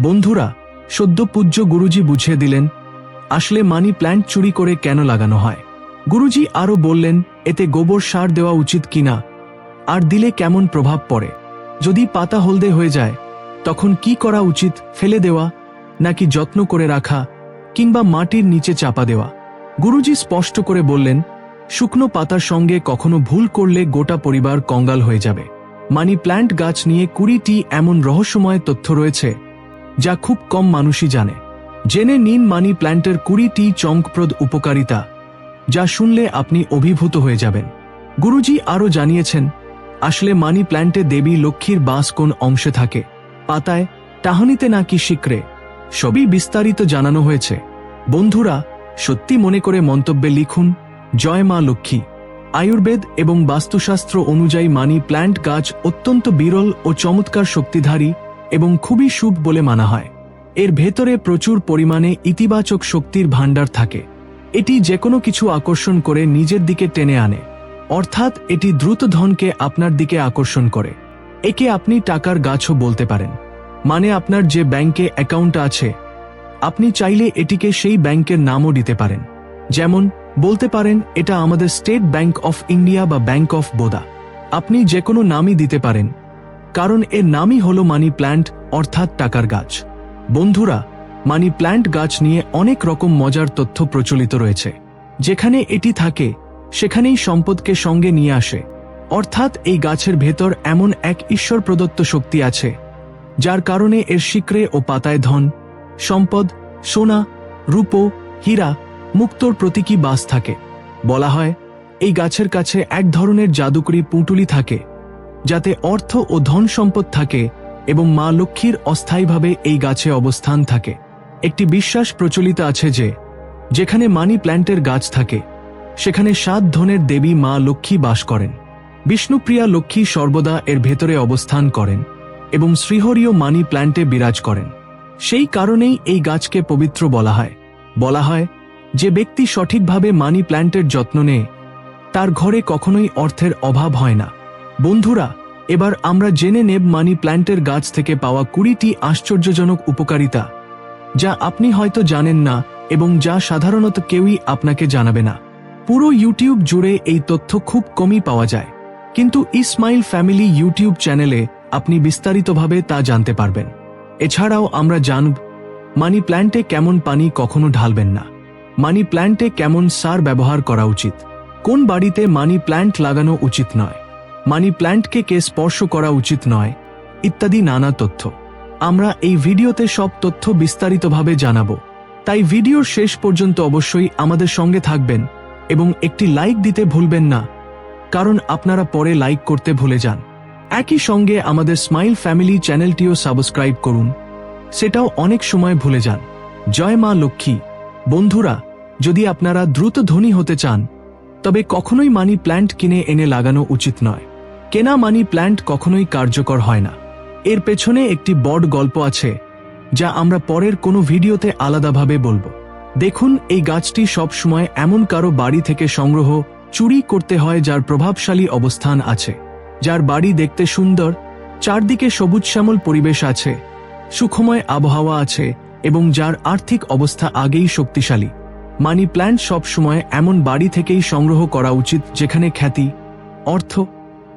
বন্ধুরা, সদ্য পূজ্য গুরুজি বুঝিয়ে দিলেন, আসলে মানি প্ল্যান্ট চুরি করে কেন লাগানো হয়? গুরুজি আরও বললেন, এতে গোবর সার দেওয়া উচিত কিনা আর দিলে কেমন প্রভাব পড়ে? যদি পাতা হলদে হয়ে যায়, তখন কি করা উচিত, ফেলে দেওয়া, নাকি যত্ন করে রাখা, কিংবা মাটির নিচে চাপা দেওয়া? গুরুজি স্পষ্ট করে বললেন, শুকনো পাতার সঙ্গে কখনো ভুল করলে গোটা পরিবার কঙ্গাল হয়ে যাবে। মানি প্ল্যান্ট গাছ নিয়ে কুড়িটি এমন রহস্যময় তথ্য রয়েছে যা খুব কম মানুষই জানে। জেনে নিন মানি প্ল্যান্টের কুড়িটি চমকপ্রদ উপকারিতা, যা শুনলে আপনি অভিভূত হয়ে যাবেন। গুরুজি আরও জানিয়েছেন, আসলে মানি প্ল্যান্টে দেবী লক্ষ্মীর বাস কোন অংশে থাকে? পাতায় টাহনিতে নাকি শিকড়ে সবই বিস্তারিত জানানো হয়েছে। বন্ধুরা, সত্যি মনে করে মন্তব্যে লিখুন, জয় মা লক্ষ্মী। আয়ুর্বেদ এবং বাস্তুশাস্ত্র অনুযায়ী মানি প্ল্যান্ট গাছ অত্যন্ত বিরল ও চমৎকার শক্তিধারী এবং খুবই শুভ বলে মানা হয়। এর ভেতরে প্রচুর পরিমাণে ইতিবাচক শক্তির ভাণ্ডার থাকে। এটি যে কোনো কিছু আকর্ষণ করে নিজের দিকে টেনে আনে। অর্থাৎ এটি দ্রুত ধনকে আপনার দিকে আকর্ষণ করে। একে আপনি টাকার গাছও বলতে পারেন। মানে আপনার যে ব্যাংকে অ্যাকাউন্ট আছে, আপনি চাইলে এটিকে সেই ব্যাংকের নামও দিতে পারেন। যেমন, বলতে পারেন, এটা আমাদের স্টেট ব্যাংক অফ ইন্ডিয়া বা ব্যাংক অফ বোদা। আপনি যে কোনো নামই দিতে পারেন। কারণ এর নামই হল মানি প্ল্যান্ট, অর্থাৎ টাকার গাছ। বন্ধুরা, মানি প্ল্যান্ট গাছ নিয়ে অনেক রকম মজার তথ্য প্রচলিত রয়েছে। যেখানে এটি থাকে, সেখানেই সম্পদকে সঙ্গে নিয়ে আসে। অর্থাৎ এই গাছের ভেতর এমন এক ঈশ্বর প্রদত্ত শক্তি আছে, যার কারণে এর শিকড়ে ও পাতায় ধন, সম্পদ, সোনা, রূপো, হীরা, মুক্তর প্রতীকী বাস থাকে। বলা হয়, এই গাছের কাছে এক ধরনের জাদুকরি পুঁটুলি থাকে। যাতে অর্থ ও ধন সম্পদ থাকে এবং মা লক্ষ্মীর অস্থায়ীভাবে এই গাছে অবস্থান থাকে। একটি বিশ্বাস প্রচলিত আছে যে, যেখানে মানি প্ল্যান্টের গাছ থাকে, সেখানে সাত ধনের দেবী মা লক্ষ্মী বাস করেন। বিষ্ণুপ্রিয়া লক্ষ্মী সর্বদা এর ভেতরে অবস্থান করেন এবং শ্রীহরিও মানি প্ল্যান্টে বিরাজ করেন। সেই কারণেই এই গাছকে পবিত্র বলা হয়। বলা হয়, যে ব্যক্তি সঠিকভাবে মানি প্ল্যান্টের যত্ন নেয়, তার ঘরে কখনোই অর্থের অভাব হয় না। বন্ধুরা, এবার আমরা জেনে নেব মানি প্ল্যান্টের গাছ থেকে পাওয়া কুড়িটি আশ্চর্যজনক উপকারিতা, যা আপনি হয়তো জানেন না এবং যা সাধারণত কেউই আপনাকে জানাবে না। পুরো ইউটিউব জুড়ে এই তথ্য খুব কমই পাওয়া যায়, কিন্তু ইসমাইল ফ্যামিলি ইউটিউব চ্যানেলে আপনি বিস্তারিতভাবে তা জানতে পারবেন। এছাড়াও আমরা জানব, মানি প্ল্যান্টে কেমন পানি কখনো ঢালবেন না। মানি প্ল্যান্টে কেমন সার ব্যবহার করা উচিত? কোন বাড়িতে মানি প্ল্যান্ট লাগানো উচিত নয়? মানি প্ল্যান্টকে কে স্পর্শ করা উচিত নয়, ইত্যাদি নানা তথ্য। আমরা এই ভিডিওতে সব তথ্য বিস্তারিতভাবে জানাব। তাই ভিডিওর শেষ পর্যন্ত অবশ্যই আমাদের সঙ্গে থাকবেন এবং একটি লাইক দিতে ভুলবেন না, কারণ আপনারা পরে লাইক করতে ভুলে যান। একই সঙ্গে আমাদের স্মাইল ফ্যামিলি চ্যানেলটিও সাবস্ক্রাইব করুন। সেটাও অনেক সময় ভুলে যান। জয় মা লক্ষ্মী। বন্ধুরা, যদি আপনারা দ্রুত ধনী হতে চান, তবে কখনোই মানি প্ল্যান্ট কিনে এনে লাগানো উচিত নয়। কেনা মানি প্ল্যান্ট কখনোই কার্যকর হয় না। এর পেছনে একটি বড় গল্প আছে, যা আমরা পরের কোনো ভিডিওতে আলাদাভাবে বলব। দেখুন, এই গাছটি সব সময় এমন কারও বাড়ি থেকে সংগ্রহ, চুরি করতে হয় যার প্রভাবশালী অবস্থান আছে। যার বাড়ি দেখতে সুন্দর, চারদিকে সবুজ শ্যামল পরিবেশ আছে, সুখময় আবহাওয়া আছে এবং যার আর্থিক অবস্থা আগেই শক্তিশালী। মানি প্ল্যান্ট সব সময় এমন বাড়ি থেকেই সংগ্রহ করা উচিত যেখানে খ্যাতি, অর্থ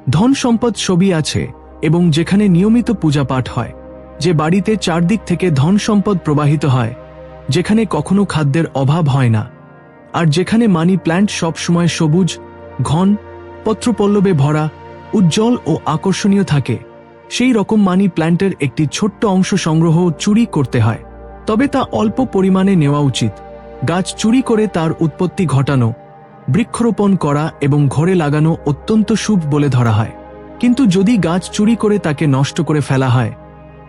ধন সম্পদ ছবি আছে এবং যেখানে নিয়মিত পূজাপাঠ হয়, যে বাড়িতে চারদিক থেকে ধন সম্পদ প্রবাহিত হয়, যেখানে কখনো খাদ্যের অভাব হয় না, আর যেখানে মানি প্ল্যান্ট সব সময় সবুজ, ঘন, পত্রপল্লবে ভরা, উজ্জ্বল ও আকর্ষণীয় থাকে। সেই রকম মানি প্ল্যান্টের একটি ছোট্ট অংশ সংগ্রহ চুরি করতে হয়। তবে তা অল্প পরিমাণে নেওয়া উচিত। গাছ চুরি করে তার উৎপত্তি ঘটানো বৃক্ষরোপণ করা এবং ঘরে লাগানো অত্যন্ত শুভ বলে ধরা হয়। কিন্তু যদি গাছ চুরি করে তাকে নষ্ট করে ফেলা হয়,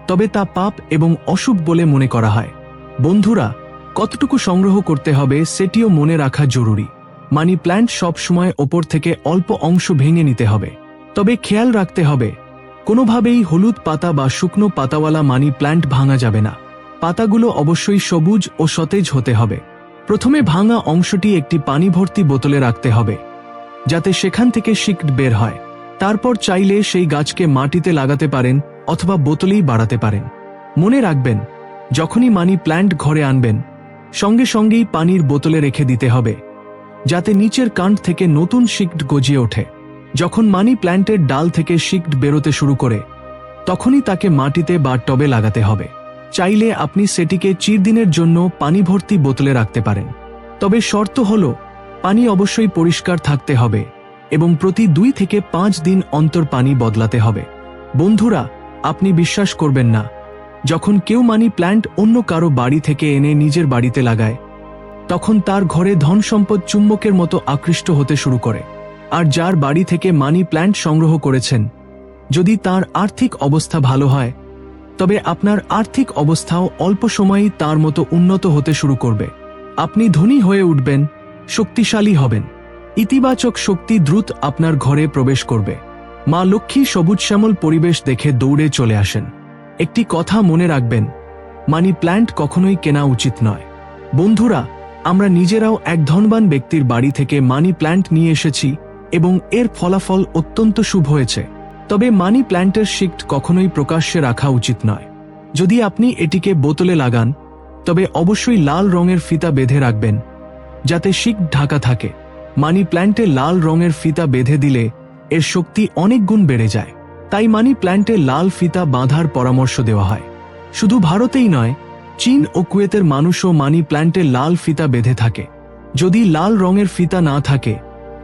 তবে তা পাপ এবং অশুভ বলে মনে করা হয়। বন্ধুরা, কতটুকু সংগ্রহ করতে হবে সেটিও মনে রাখা জরুরি। মানি প্ল্যান্ট সব সময় ওপর থেকে অল্প অংশ ভেঙে নিতে হবে। তবে খেয়াল রাখতে হবে, কোনোভাবেই হলুদ পাতা বা শুকনো পাতাওয়ালা মানি প্ল্যান্ট ভাঙা যাবে না। পাতাগুলো অবশ্যই সবুজ ও সতেজ হতে হবে। প্রথমে ভাঙা অংশটি একটি পানি ভর্তি বোতলে রাখতে হবে, যাতে সেখান থেকে শিকট বের হয়। তারপর চাইলে সেই গাছকে মাটিতে লাগাতে পারেন অথবা বোতলেই বাড়াতে পারেন। মনে রাখবেন, যখনই মানি প্ল্যান্ট ঘরে আনবেন, সঙ্গে সঙ্গেই পানির বোতলে রেখে দিতে হবে, যাতে নিচের কাণ্ড থেকে নতুন শিক্ট গজিয়ে ওঠে। যখন মানি প্ল্যান্টের ডাল থেকে শিক্ট বেরোতে শুরু করে, তখনই তাকে মাটিতে বা টবে লাগাতে হবে। চাইলে আপনি সেটিকে চিরদিনের জন্য পানি ভর্তি বোতলে রাখতে পারেন। তবে শর্ত হল, পানি অবশ্যই পরিষ্কার থাকতে হবে এবং প্রতি দুই থেকে পাঁচ দিন অন্তর পানি বদলাতে হবে। বন্ধুরা, আপনি বিশ্বাস করবেন না, যখন কেউ মানি প্ল্যান্ট অন্য কারও বাড়ি থেকে এনে নিজের বাড়িতে লাগায়, তখন তার ঘরে ধন সম্পদ চুম্বকের মতো আকৃষ্ট হতে শুরু করে। আর যার বাড়ি থেকে মানি প্ল্যান্ট সংগ্রহ করেছেন, যদি তার আর্থিক অবস্থা ভালো হয় তবে আপনার আর্থিক অবস্থাও অল্প সময়েই তার মতো উন্নত হতে শুরু করবে। আপনি ধনী হয়ে উঠবেন, শক্তিশালী হবেন। ইতিবাচক শক্তি দ্রুত আপনার ঘরে প্রবেশ করবে। মা লক্ষ্মী সবুজ শ্যামল পরিবেশ দেখে দৌড়ে চলে আসেন। একটি কথা মনে রাখবেন, মানি প্ল্যান্ট কখনোই কেনা উচিত নয়। বন্ধুরা, আমরা নিজেরাও এক ধনবান ব্যক্তির বাড়ি থেকে মানি প্ল্যান্ট নিয়ে এসেছি এবং এর ফলাফল অত্যন্ত শুভ হয়েছে। তবে মানি প্ল্যান্টের শিক্ট কখনোই প্রকাশ্যে রাখা উচিত নয়। যদি আপনি এটিকে বোতলে লাগান, তবে অবশ্যই লাল রঙের ফিতা বেঁধে রাখবেন, যাতে শিক ঢাকা থাকে। মানি প্ল্যান্টে লাল রঙের ফিতা বেঁধে দিলে এর শক্তি অনেক গুণ বেড়ে যায়। তাই মানি প্ল্যান্টে লাল ফিতা বাঁধার পরামর্শ দেওয়া হয়। শুধু ভারতেই নয়, চীন ও কুয়েতের মানুষও মানি প্ল্যান্টে লাল ফিতা বেঁধে থাকে। যদি লাল রঙের ফিতা না থাকে,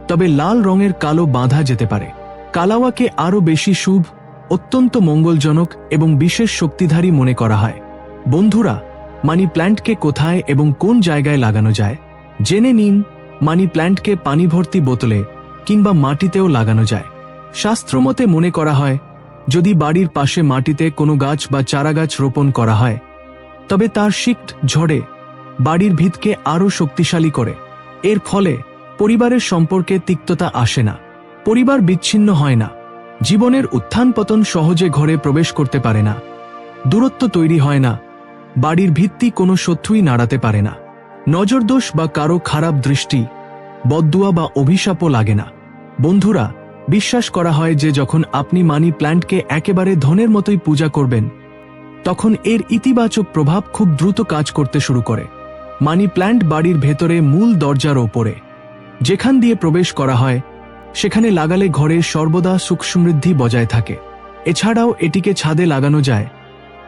তবে লাল রঙের কালো বাঁধা যেতে পারে। কালাওয়াকে আরও বেশি শুভ, অত্যন্ত মঙ্গলজনক এবং বিশেষ শক্তিধারী মনে করা হয়। বন্ধুরা, মানি প্ল্যান্টকে কোথায় এবং কোন জায়গায় লাগানো যায়? জেনে নিন, মানি প্ল্যান্টকে পানি ভর্তি বোতলে কিংবা মাটিতেও লাগানো যায়। শাস্ত্রমতে মনে করা হয়, যদি বাড়ির পাশে মাটিতে কোনো গাছ বা চারাগাছ রোপণ করা হয়, তবে তার শিক্ট ঝড়ে, বাড়ির ভিতকে আরও শক্তিশালী করে। এর ফলে পরিবারের সম্পর্কে তিক্ততা আসে না। পরিবার বিচ্ছিন্ন হয় না। জীবনের উত্থান পতন সহজে ঘরে প্রবেশ করতে পারে না। দূরত্ব তৈরি হয় না। বাড়ির ভিত্তি কোনো শত্রুই নাড়াতে পারে না। নজরদোষ বা কারও খারাপ দৃষ্টি, বদদুয়া বা অভিশাপও লাগে না। বন্ধুরা, বিশ্বাস করা হয় যে যখন আপনি মানি প্ল্যান্টকে একেবারে ধনের মতোই পূজা করবেন, তখন এর ইতিবাচক প্রভাব খুব দ্রুত কাজ করতে শুরু করে। মানি প্ল্যান্ট বাড়ির ভেতরে মূল দরজার ওপরে, যেখান দিয়ে প্রবেশ করা হয় সেখানে লাগালে ঘরে সর্বদা সুখ সমৃদ্ধি বজায় থাকে। এছাড়াও এটিকে ছাদে লাগানো যায়,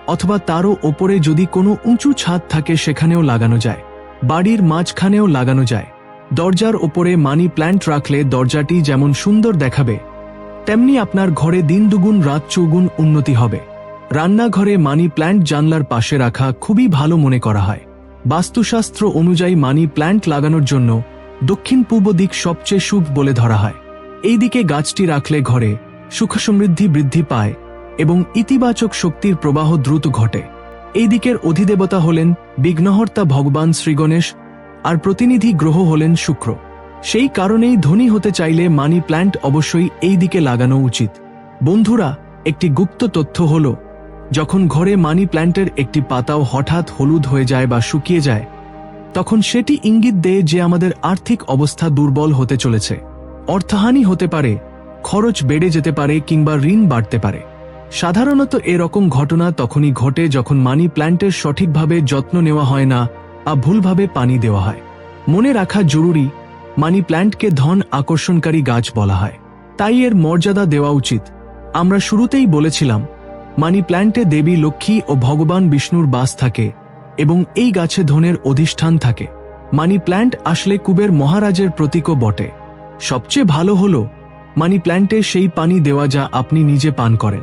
অথবা তারও ওপরে যদি কোনো উঁচু ছাদ থাকে সেখানেও লাগানো যায়, বাড়ির মাঝখানেও লাগানো যায়। দরজার ওপরে মানি প্ল্যান্ট রাখলে দরজাটি যেমন সুন্দর দেখাবে, তেমনি আপনার ঘরে দিন দুগুণ, রাত চৌগুণ উন্নতি হবে। রান্নাঘরে মানি প্ল্যান্ট জানলার পাশে রাখা খুবই ভালো মনে করা হয়। বাস্তুশাস্ত্র অনুযায়ী মানি প্ল্যান্ট লাগানোর জন্য দক্ষিণ পূর্ব দিক সবচেয়ে শুভ বলে ধরা হয়। এই দিকে গাছটি রাখলে ঘরে সুখ সমৃদ্ধি বৃদ্ধি পায় এবং ইতিবাচক শক্তির প্রবাহ দ্রুত ঘটে। এই দিকের অধিদেবতা হলেন বিঘ্নহর্তা ভগবান শ্রীগণেশ আর প্রতিনিধি গ্রহ হলেন শুক্র। সেই কারণেই ধনী হতে চাইলে মানি প্ল্যান্ট অবশ্যই এই দিকে লাগানো উচিত। বন্ধুরা, একটি গুপ্ত তথ্য হল, যখন ঘরে মানি প্ল্যান্টের একটি পাতাও হঠাৎ হলুদ হয়ে যায় বা শুকিয়ে যায়, তখন সেটি ইঙ্গিত দেয় যে আমাদের আর্থিক অবস্থা দুর্বল হতে চলেছে। অর্থহানি হতে পারে, খরচ বেড়ে যেতে পারে কিংবা ঋণ বাড়তে পারে। সাধারণত এরকম ঘটনা তখনই ঘটে যখন মানি প্ল্যান্টের সঠিকভাবে যত্ন নেওয়া হয় না বা ভুলভাবে পানি দেওয়া হয়। মনে রাখা জরুরি, মানি প্ল্যান্টকে ধন আকর্ষণকারী গাছ বলা হয়। তাই এর মর্যাদা দেওয়া উচিত। আমরা শুরুতেই বলেছিলাম, মানি প্ল্যান্টে দেবী লক্ষ্মী ও ভগবান বিষ্ণুর বাস থাকে এবং এই গাছে ধনের অধিষ্ঠান থাকে। মানি প্ল্যান্ট আসলে কুবের মহারাজের প্রতীকও বটে। সবচেয়ে ভালো হল, মানি প্ল্যান্টে সেই পানি দেওয়া যা আপনি নিজে পান করেন।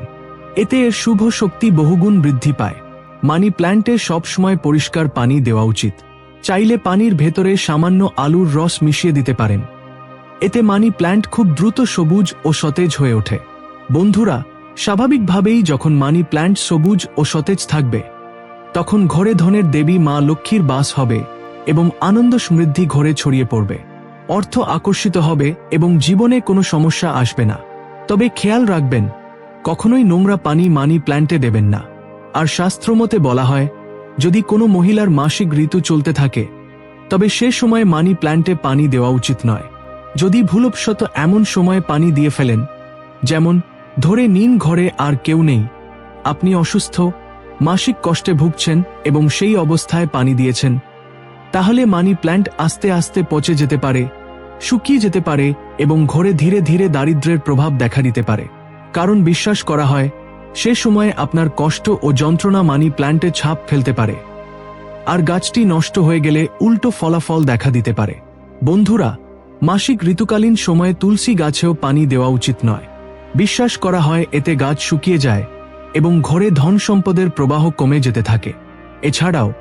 এতে এর শুভ শক্তি বহুগুণ বৃদ্ধি পায়। মানি প্ল্যান্টে সবসময় পরিষ্কার পানি দেওয়া উচিত। চাইলে পানির ভেতরে সামান্য আলুর রস মিশিয়ে দিতে পারেন। এতে মানি প্ল্যান্ট খুব দ্রুত সবুজ ও সতেজ হয়ে ওঠে। বন্ধুরা, স্বাভাবিকভাবেই যখন মানি প্ল্যান্ট সবুজ ও সতেজ থাকবে, তখন ঘরে ধনের দেবী মা লক্ষ্মীর বাস হবে এবং আনন্দ সমৃদ্ধি ঘরে ছড়িয়ে পড়বে। অর্থ আকর্ষিত হবে এবং জীবনে কোনো সমস্যা আসবে না। তবে খেয়াল রাখবেন, কখনোই নোংরা পানি মানি প্ল্যান্টে দেবেন না। আর শাস্ত্রমতে বলা হয়, যদি কোনো মহিলার মাসিক ঋতু চলতে থাকে, তবে সে সময় মানি প্ল্যান্টে পানি দেওয়া উচিত নয়। যদি ভুলবশত এমন সময় পানি দিয়ে ফেলেন, যেমন, ধরে নিন ঘরে আর কেউ নেই, আপনি অসুস্থ, মাসিক কষ্টে ভুগছেন এবং সেই অবস্থায় পানি দিয়েছেন। তাহলে মানি প্ল্যান্ট আস্তে আস্তে পচে যেতে পারে, শুকিয়ে যেতে পারে এবং ঘরে ধীরে ধীরে দারিদ্র্যের প্রভাব দেখা দিতে পারে। কারণ বিশ্বাস করা হয়, সে সময়ে আপনার কষ্ট ও যন্ত্রণা মানি প্ল্যান্টে ছাপ ফেলতে পারে। আর গাছটি নষ্ট হয়ে গেলে উল্টো ফলাফল দেখা দিতে পারে। বন্ধুরা, মাসিক ঋতুকালীন সময়ে তুলসী গাছেও পানি দেওয়া উচিত নয়। বিশ্বাস করা হয়, এতে গাছ শুকিয়ে যায় এবং ঘরে ধন সম্পদের প্রবাহ কমে যেতে থাকে। এছাড়াও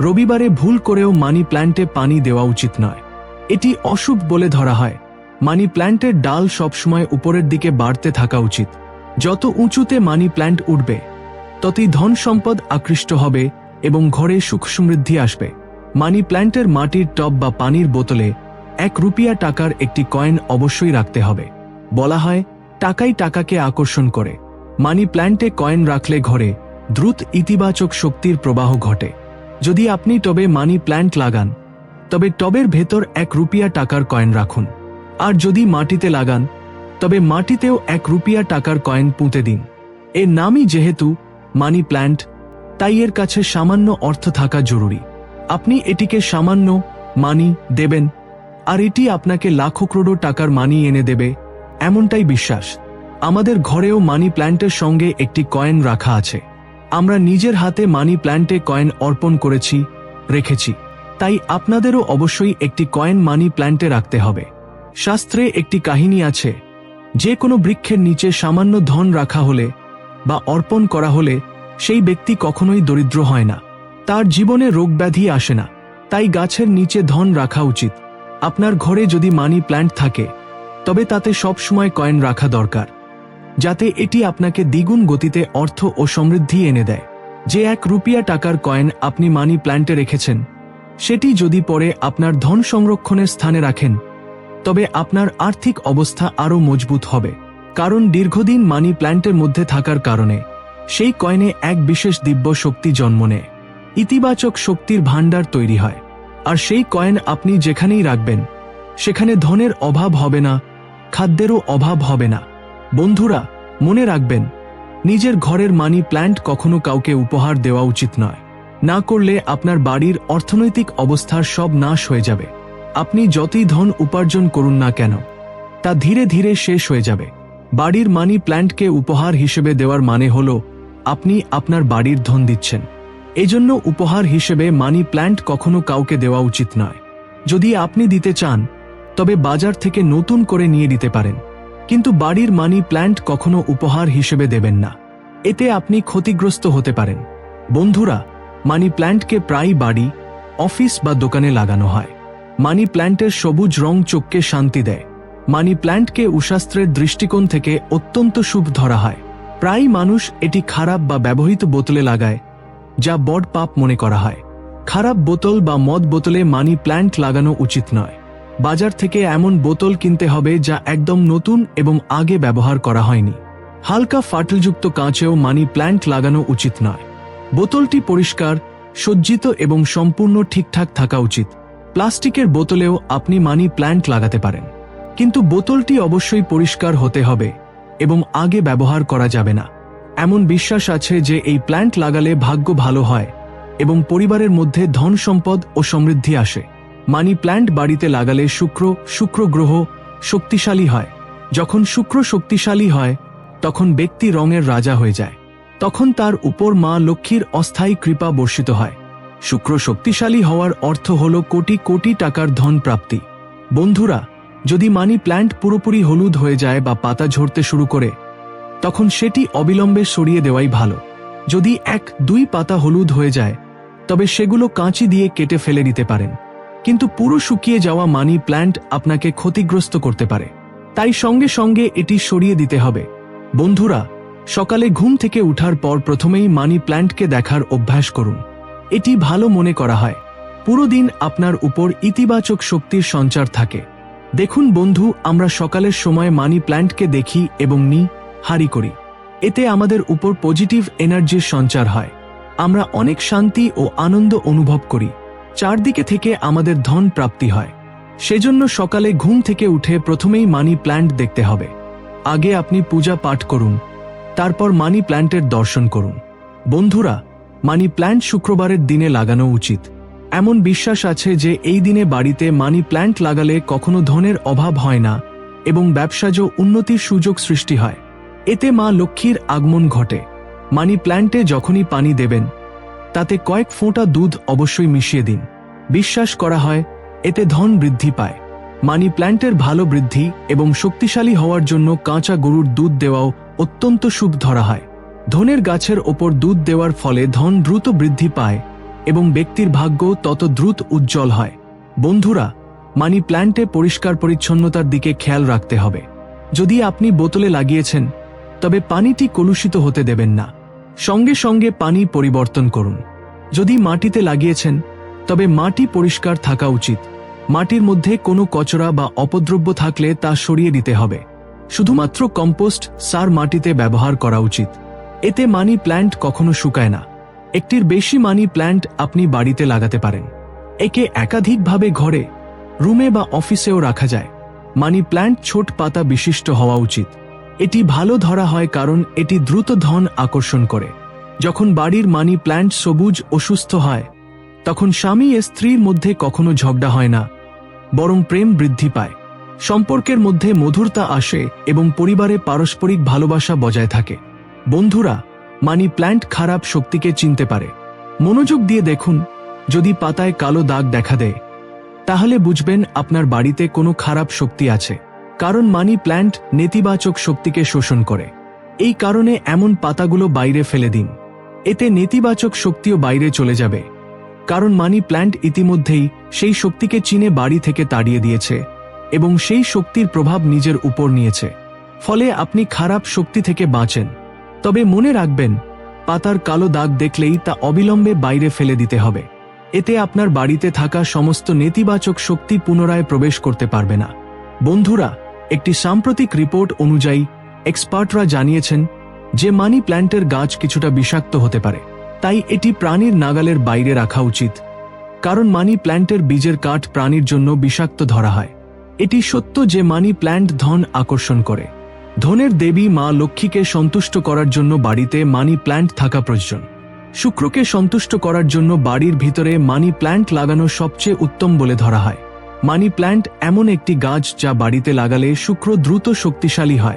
রবিবারে ভুল করেও মানি প্ল্যান্টে পানি দেওয়া উচিত নয়। এটি অশুভ বলে ধরা হয়। মানি প্ল্যান্টের ডাল সবসময় উপরের দিকে বাড়তে থাকা উচিত। যত উঁচুতে মানি প্ল্যান্ট উঠবে, ততই ধন সম্পদ আকৃষ্ট হবে এবং ঘরে সুখ সমৃদ্ধি আসবে। মানি প্ল্যান্টের মাটির টব বা পানির বোতলে এক রুপিয়া টাকার একটি কয়েন অবশ্যই রাখতে হবে। বলা হয়, টাকাই টাকাকে আকর্ষণ করে। মানি প্ল্যান্টে কয়েন রাখলে ঘরে দ্রুত ইতিবাচক শক্তির প্রবাহ ঘটে। যদি আপনি টবে মানি প্ল্যান্ট লাগান, তবে টবের ভেতর এক রুপিয়া টাকার কয়েন রাখুন। আর যদি মাটিতে লাগান, তবে মাটিতেও এক রুপিয়া টাকার কয়েন পুঁতে দিন। এর নামই যেহেতু মানি প্ল্যান্ট, তাই এর কাছে সামান্য অর্থ থাকা জরুরি। আপনি এটিকে সামান্য মানি দেবেন, আর এটি আপনাকে লাখো ক্রোড়ো টাকার মানি এনে দেবে, এমনটাই বিশ্বাস। আমাদের ঘরেও মানি প্ল্যান্টের সঙ্গে একটি কয়েন রাখা আছে। আমরা নিজের হাতে মানি প্ল্যান্টে কয়েন অর্পণ করেছি, রেখেছি। তাই আপনাদেরও অবশ্যই একটি কয়েন মানি প্ল্যান্টে রাখতে হবে। শাস্ত্রে একটি কাহিনী আছে, যে কোনো বৃক্ষের নিচে সামান্য ধন রাখা হলে বা অর্পণ করা হলে সেই ব্যক্তি কখনোই দরিদ্র হয় না। তার জীবনে রোগব্যাধি আসে না। তাই গাছের নিচে ধন রাখা উচিত। আপনার ঘরে যদি মানি প্ল্যান্ট থাকে, তবে তাতে সবসময় কয়েন রাখা দরকার। যাতে এটি আপনাকে দ্বিগুণ গতিতে অর্থ ও সমৃদ্ধি এনে দেয়। যে এক রুপিয়া টাকার কয়েন আপনি মানি প্ল্যান্টে রেখেছেন, সেটি যদি পরে আপনার ধন সংরক্ষণের স্থানে রাখেন, তবে আপনার আর্থিক অবস্থা আরও মজবুত হবে। কারণ দীর্ঘদিন মানি প্ল্যান্টের মধ্যে থাকার কারণে সেই কয়েনে এক বিশেষ দিব্য শক্তি জন্ম নেয়। ইতিবাচক শক্তির ভাণ্ডার তৈরি হয়। আর সেই কয়েন আপনি যেখানেই রাখবেন, সেখানে ধনের অভাব হবে না, খাদ্যেরও অভাব হবে না। বন্ধুরা, মনে রাখবেন, নিজের ঘরের মানি প্ল্যান্ট কখনো কাউকে উপহার দেওয়া উচিত নয়। না করলে আপনার বাড়ির অর্থনৈতিক অবস্থার সব নাশ হয়ে যাবে। আপনি যতই ধন উপার্জন করুন না কেন, তা ধীরে ধীরে শেষ হয়ে যাবে। বাড়ির মানি প্ল্যান্টকে উপহার হিসেবে দেওয়ার মানে হল, আপনি আপনার বাড়ির ধন দিচ্ছেন। এজন্য উপহার হিসেবে মানি প্ল্যান্ট কখনো কাউকে দেওয়া উচিত নয়। যদি আপনি দিতে চান, তবে বাজার থেকে নতুন করে নিয়ে দিতে পারেন। কিন্তু বাড়ির মানি প্ল্যান্ট কখনো উপহার হিসেবে দেবেন না। এতে আপনি ক্ষতিগ্রস্ত হতে পারেন। বন্ধুরা, মানি প্ল্যান্টকে প্রায় বাড়ি, অফিস বা দোকানে লাগানো হয়। মানি প্ল্যান্টের সবুজ রং চোখকে শান্তি দেয়। মানি প্ল্যান্টকে উশাস্ত্রের দৃষ্টিকোণ থেকে অত্যন্ত শুভ ধরা হয়। প্রায় মানুষ এটি খারাপ বা ব্যবহৃত বোতলে লাগায়, যা বড় পাপ মনে করা হয়। খারাপ বোতল বা মদ বোতলে মানি প্ল্যান্ট লাগানো উচিত নয়। বাজার থেকে এমন বোতল কিনতে হবে যা একদম নতুন এবং আগে ব্যবহার করা হয়নি। হালকা ফাটলযুক্ত কাঁচেও মানি প্ল্যান্ট লাগানো উচিত নয়। বোতলটি পরিষ্কার, সজ্জিত এবং সম্পূর্ণ ঠিকঠাক থাকা উচিত। প্লাস্টিকের বোতলেও আপনি মানি প্ল্যান্ট লাগাতে পারেন। কিন্তু বোতলটি অবশ্যই পরিষ্কার হতে হবে এবং আগে ব্যবহার করা যাবে না। এমন বিশ্বাস আছে যে এই প্ল্যান্ট লাগালে ভাগ্য ভালো হয় এবং পরিবারের মধ্যে ধন সম্পদ ও সমৃদ্ধি আসে। মানি প্ল্যান্ট বাড়িতে লাগালে শুক্র শুক্র গ্রহ শক্তিশালী হয়। যখন শুক্র শক্তিশালী হয়, তখন ব্যক্তি রঙের রাজা হয়ে যায়। তখন তার উপর মা লক্ষ্মীর অস্থায়ী কৃপা বর্ষিত হয়। শুক্র শক্তিশালী হওয়ার অর্থ হল কোটি কোটি টাকার ধন প্রাপ্তি। বন্ধুরা, যদি মানি প্ল্যান্ট পুরোপুরি হলুদ হয়ে যায় বা পাতা ঝরতে শুরু করে, তখন সেটি অবিলম্বে সরিয়ে দেওয়াই ভালো। যদি এক দুই পাতা হলুদ হয়ে যায়, তবে সেগুলো কাঁচি দিয়ে কেটে ফেলে দিতে পারেন। কিন্তু পুরো শুকিয়ে যাওয়া মানি প্ল্যান্ট আপনাকে ক্ষতিগ্রস্ত করতে পারে। তাই সঙ্গে সঙ্গে এটি সরিয়ে দিতে হবে। বন্ধুরা, সকালে ঘুম থেকে উঠার পর প্রথমেই মানি প্ল্যান্টকে দেখার অভ্যাস করুন। এটি ভালো মনে করা হয়। পুরো দিন আপনার উপর ইতিবাচক শক্তির সঞ্চার থাকে। দেখুন বন্ধু, আমরা সকালের সময় মানি প্ল্যান্টকে দেখি এবং নি হারি করি। এতে আমাদের উপর পজিটিভ এনার্জির সঞ্চার হয়। আমরা অনেক শান্তি ও আনন্দ অনুভব করি। চারদিকে থেকে আমাদের ধন প্রাপ্তি হয়। সেজন্য সকালে ঘুম থেকে উঠে প্রথমেই মানি প্ল্যান্ট দেখতে হবে। আগে আপনি পূজা পাঠ করুন, তারপর মানি প্ল্যান্টের দর্শন করুন। বন্ধুরা, মানি প্ল্যান্ট শুক্রবারের দিনে লাগানো উচিত। এমন বিশ্বাস আছে যে এই দিনে বাড়িতে মানি প্ল্যান্ট লাগালে কখনো ধনের অভাব হয় না এবং ব্যবসাজ উন্নতির সুযোগ সৃষ্টি হয়। এতে মা লক্ষ্মীর আগমন ঘটে। মানি প্ল্যান্টে যখনই পানি দেবেন তাতে কয়েক ফোঁটা দুধ অবশ্যই মিশিয়ে দিন। বিশ্বাস করা হয়, এতে ধন বৃদ্ধি পায়। মানি প্ল্যান্টের ভালো বৃদ্ধি এবং শক্তিশালী হওয়ার জন্য কাঁচা গরুর দুধ দেওয়াও অত্যন্ত শুভ ধরা হয়। ধনের গাছের ওপর দুধ দেওয়ার ফলে ধন দ্রুত বৃদ্ধি পায় এবং ব্যক্তির ভাগ্য তত দ্রুত উজ্জ্বল হয়। বন্ধুরা, মানি প্ল্যান্টে পরিষ্কার পরিচ্ছন্নতার দিকে খেয়াল রাখতে হবে। যদি আপনি বোতলে লাগিয়েছেন, তবে পানিটি কলুষিত হতে দেবেন না। সঙ্গে সঙ্গে পানি পরিবর্তন করুন। যদি মাটিতে লাগিয়েছেন, তবে মাটি পরিষ্কার থাকা উচিত। মাটির মধ্যে কোনো কচরা বা অপদ্রব্য থাকলে তা সরিয়ে দিতে হবে। শুধুমাত্র কম্পোস্ট সার মাটিতে ব্যবহার করা উচিত। এতে মানি প্ল্যান্ট কখনো শুকায় না। একটির বেশি মানি প্ল্যান্ট আপনি বাড়িতে লাগাতে পারেন। একে একাধিকভাবে ঘরে, রুমে বা অফিসেও রাখা যায়। মানি প্ল্যান্ট ছোট পাতা বিশিষ্ট হওয়া উচিত। এটি ভালো ধরা হয় কারণ এটি দ্রুত ধন আকর্ষণ করে। যখন বাড়ির মানি প্ল্যান্ট সবুজ ও সুস্থ হয়, তখন স্বামী স্ত্রীর মধ্যে কখনো ঝগড়া হয় না, বরং প্রেম বৃদ্ধি পায়। সম্পর্কের মধ্যে মধুরতা আসে এবং পরিবারে পারস্পরিক ভালোবাসা বজায় থাকে। বন্ধুরা, মানি প্ল্যান্ট খারাপ শক্তিকে চিনতে পারে। মনোযোগ দিয়ে দেখুন, যদি পাতায় কালো দাগ দেখা দেয়, তাহলে বুঝবেন আপনার বাড়িতে কোনো খারাপ শক্তি আছে। কারণ মানি প্ল্যান্ট নেতিবাচক শক্তিকে শোষণ করে। এই কারণে এমন পাতাগুলো বাইরে ফেলে দিন। এতে নেতিবাচক শক্তিও বাইরে চলে যাবে। কারণ মানি প্ল্যান্ট ইতিমধ্যেই সেই শক্তিকে চিনে বাড়ি থেকে তাড়িয়ে দিয়েছে এবং সেই শক্তির প্রভাব নিজের উপর নিয়েছে। ফলে আপনি খারাপ শক্তি থেকে বাঁচেন। তবে মনে রাখবেন, পাতার কালো দাগ দেখলেই তা অবিলম্বে বাইরে ফেলে দিতে হবে। এতে আপনার বাড়িতে থাকা সমস্ত নেতিবাচক শক্তি পুনরায় প্রবেশ করতে পারবে না। বন্ধুরা একটি সাম্প্রতিক রিপোর্ট অনুযায়ী, এক্সপার্টরা জানিয়েছেন যে মানি প্ল্যান্টের গাছ কিছুটা বিষাক্ত হতে পারে। তাই এটি প্রাণীর নাগালের বাইরে রাখা উচিত, কারণ মানি প্ল্যান্টের বীজের কাঠ প্রাণীর জন্য বিষাক্ত ধরা হয়। এটি সত্য যে মানি প্ল্যান্ট ধন আকর্ষণ করে। ধনের দেবী মা লক্ষ্মীকে সন্তুষ্ট করার জন্য বাড়িতে মানি প্ল্যান্ট থাকা প্রয়োজন। শুক্রকে সন্তুষ্ট করার জন্য বাড়ির ভিতরে মানি প্ল্যান্ট লাগানো সবচেয়ে উত্তম বলে ধরা হয়। মানি প্ল্যান্ট এমন একটি গাছ যা বাড়িতে লাগালে শুক্র দ্রুত শক্তিশালী হয়।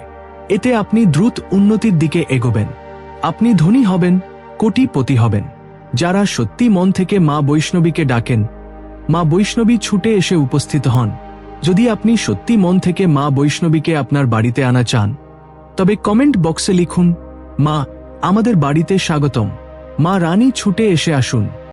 এতে আপনি দ্রুত উন্নতির দিকে এগোবেন। আপনি ধনী হবেন, কোটিপতি হবেন। যারা সত্যি মন থেকে মা বৈষ্ণবীকে ডাকেন, মা বৈষ্ণবী ছুটে এসে উপস্থিত হন। যদি আপনি সত্যি মন থেকে মা বৈষ্ণবীকে আপনার বাড়িতে আনা চান, তবে কমেন্ট বক্সে লিখুন, মা, আমাদের বাড়িতে স্বাগতম। মা রানী ছুটে এসে আসুন।